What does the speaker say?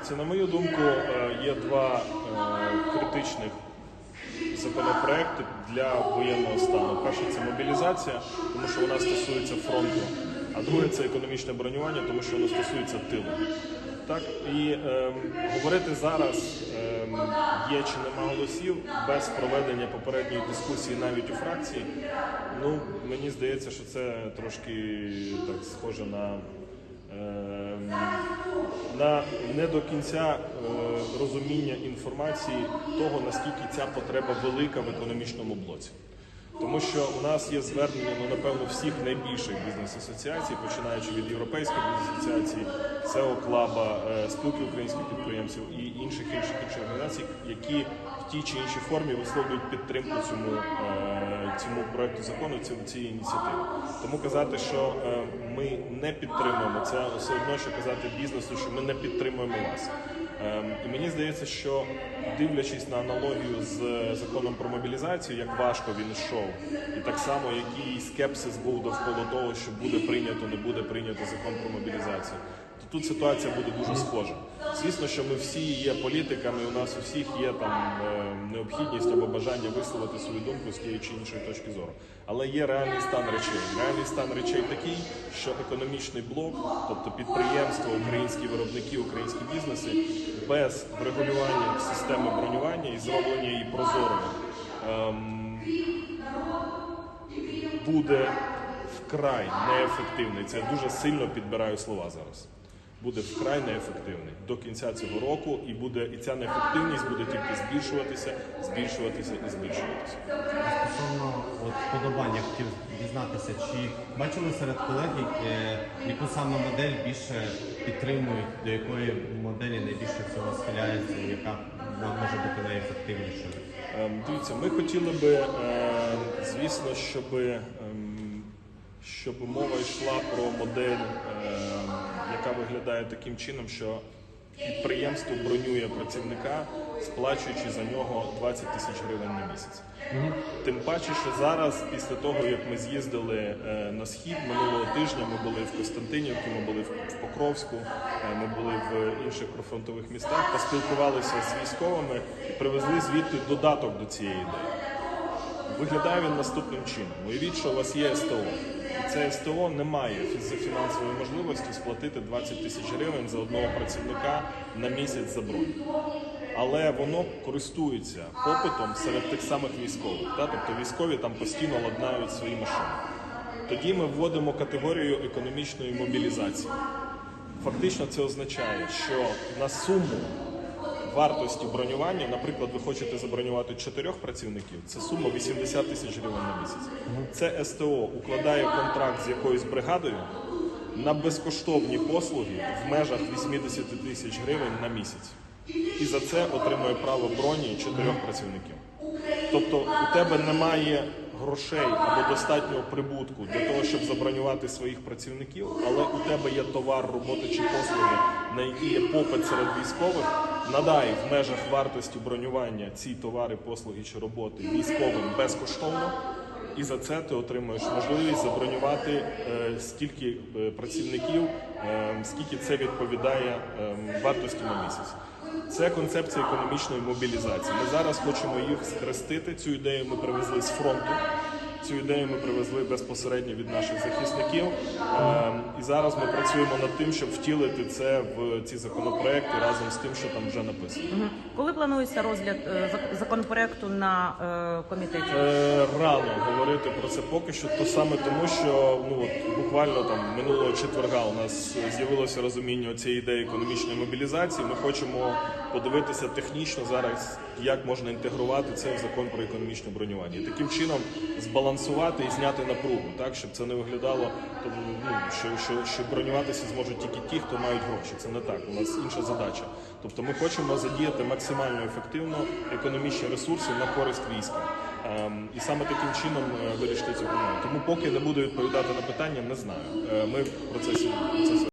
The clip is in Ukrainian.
Це, на мою думку, е, є два е, критичних законопроекти для воєнного стану. Перший це мобілізація, тому що вона стосується фронту, а друге це економічне бронювання, тому що воно стосується тилу. Так і ем, говорити зараз ем, є чи нема голосів без проведення попередньої дискусії навіть у фракції. Ну мені здається, що це трошки так схоже на. Ем, на не до кінця е, розуміння інформації того, наскільки ця потреба велика в економічному блоці. Тому що у нас є звернення, ну напевно, всіх найбільших бізнес-асоціацій, починаючи від Європейської бізнес-асоціації, СЕО Клаба, е, спілки українських підприємців і інших інших інших організацій, які в тій чи іншій формі висловлюють підтримку цьому, е, цьому проекту закону, цій, цій ініціативі. Тому казати, що е, ми не підтримуємо це все одно, що казати бізнесу, що ми не підтримуємо вас. Ем, І мені здається, що дивлячись на аналогію з законом про мобілізацію, як важко він йшов, і так само який скепсис був довкола того, що буде прийнято, не буде прийнято закон про мобілізацію, то тут ситуація буде дуже схожа. Звісно, що ми всі є політиками, у нас у всіх є там е, необхідність або бажання висловити свою думку з тієї чи іншої точки зору. Але є реальний стан речей. Реальний стан речей такий, що економічний блок, тобто підприємства, українські виробники, українські бізнеси, без врегулювання системи бронювання і зроблення її прозорою ем, буде вкрай неефективний. Це я дуже сильно підбираю слова зараз. Буде вкрай неефективний до кінця цього року, і буде і ця неефективність буде тільки збільшуватися, збільшуватися і збільшуватися. Стосовно вподобання, хотів дізнатися, чи бачили серед колег, е, яку саме модель більше підтримують, до якої моделі найбільше всього схиляються, і яка може бути найефективнішою? Ем, Дивіться, ми хотіли би, е, звісно, щоб, ем, щоб мова йшла про модель, ем, яка виглядає таким чином, що підприємство бронює працівника, сплачуючи за нього 20 тисяч гривень на місяць. Тим паче, що зараз, після того як ми з'їздили е, на схід минулого тижня, ми були в Костянтинівці, ми були в Покровську, е, ми були в інших прифронтових містах, поспілкувалися з військовими і привезли звідти додаток до цієї ідеї. Виглядає він наступним чином. Уявіть, що у вас є СТО. Це СТО не має фінансової можливості сплатити 20 тисяч гривень за одного працівника на місяць за бронь. Але воно користується попитом серед тих самих військових. Та? Тобто військові там постійно ладнають свої машини. Тоді ми вводимо категорію економічної мобілізації. Фактично це означає, що на суму вартості бронювання, наприклад, ви хочете забронювати чотирьох працівників, це сума 80 тисяч гривень на місяць. Це СТО укладає контракт з якоюсь бригадою на безкоштовні послуги в межах 80 тисяч гривень на місяць. І за це отримує право броні чотирьох працівників. Тобто у тебе немає грошей або достатнього прибутку для того, щоб забронювати своїх працівників, але у тебе є товар, роботи чи послуги, на які є попит серед військових. Надай в межах вартості бронювання ці товари, послуги чи роботи військовим безкоштовно. І за це ти отримуєш можливість забронювати е, стільки е, працівників, е, скільки це відповідає е, вартості на місяць. Це концепція економічної мобілізації. Ми зараз хочемо їх схрестити. Цю ідею ми привезли з фронту. Цю ідею ми привезли безпосередньо від наших захисників. Ем, І зараз ми працюємо над тим, щоб втілити це в ці законопроекти разом з тим, що там вже написано. Коли планується розгляд е, законопроекту на е, комітеті? Е, рано говорити про це поки що, то саме тому, що ну от буквально там минулого четверга у нас з'явилося розуміння цієї ідеї економічної мобілізації. Ми хочемо подивитися технічно зараз, як можна інтегрувати це в закон про економічне бронювання. І таким чином збалансувати і зняти напругу, так щоб це не виглядало, тобто, ну, що, що, що бронюватися зможуть тільки ті, хто мають гроші. Це не так. У нас інша задача. Тобто ми хочемо задіяти максимально ефективно економічні ресурси на користь війська. Ем, і саме таким чином е, вирішити цю проблему. Тому поки не буду відповідати на питання, не знаю. Е, ми в процесі процесу.